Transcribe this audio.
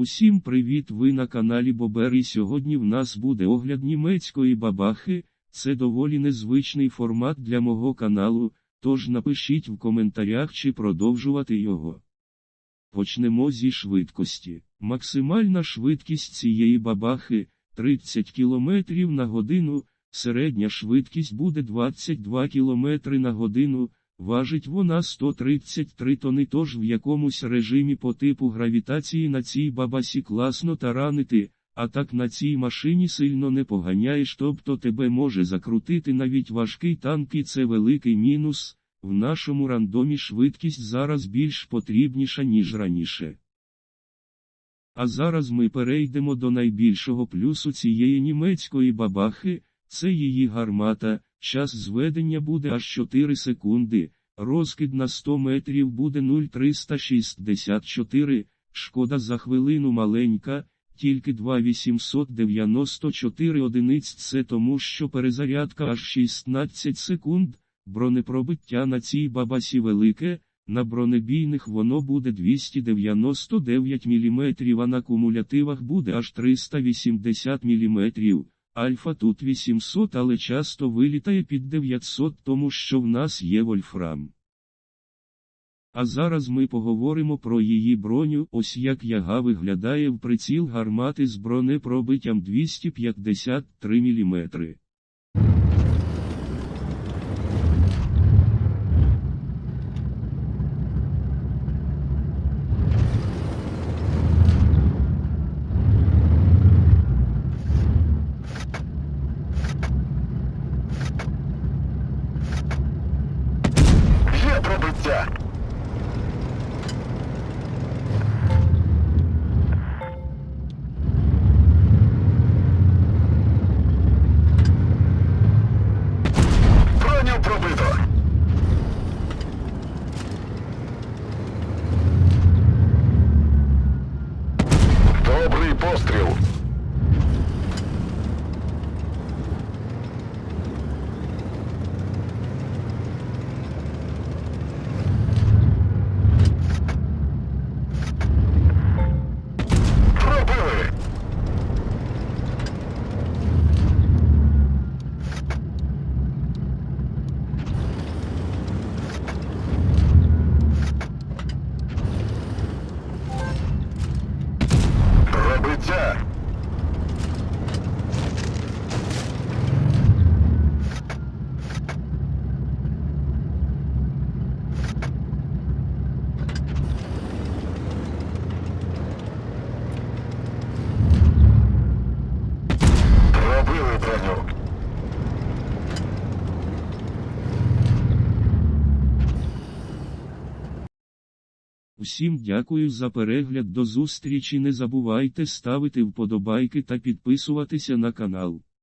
Усім привіт! Ви на каналі Бобер і сьогодні в нас буде огляд німецької бабахи. Це доволі незвичний формат для мого каналу, тож напишіть в коментарях чи продовжувати його. Почнемо зі швидкості. Максимальна швидкість цієї бабахи 30 км на годину, середня швидкість буде 22 км на годину. Важить вона 133 тони, тож в якомусь режимі по типу гравітації на цій бабасі класно таранити, а так на цій машині сильно не поганяєш, тобто тебе може закрутити навіть важкий танк і це великий мінус. В нашому рандомі швидкість зараз більш потрібніша, ніж раніше. А зараз ми перейдемо до найбільшого плюсу цієї німецької бабахи, це її гармата, час зведення буде аж 4 секунди, розкид на 100 метрів буде 0,364, шкода за хвилину маленька, тільки 2,894 одиниць це тому що перезарядка аж 16 секунд, бронепробиття на цій бабасі велике, на бронебійних воно буде 299 мм, а на кумулятивах буде аж 380 мм. Альфа тут 800, але часто вилітає під 900, тому що в нас є вольфрам. А зараз ми поговоримо про її броню, ось як яга виглядає в приціл гармати з бронепробиттям 253 мм. Усім дякую за перегляд до зустрічі не забувайте ставити вподобайки та підписуватися на канал.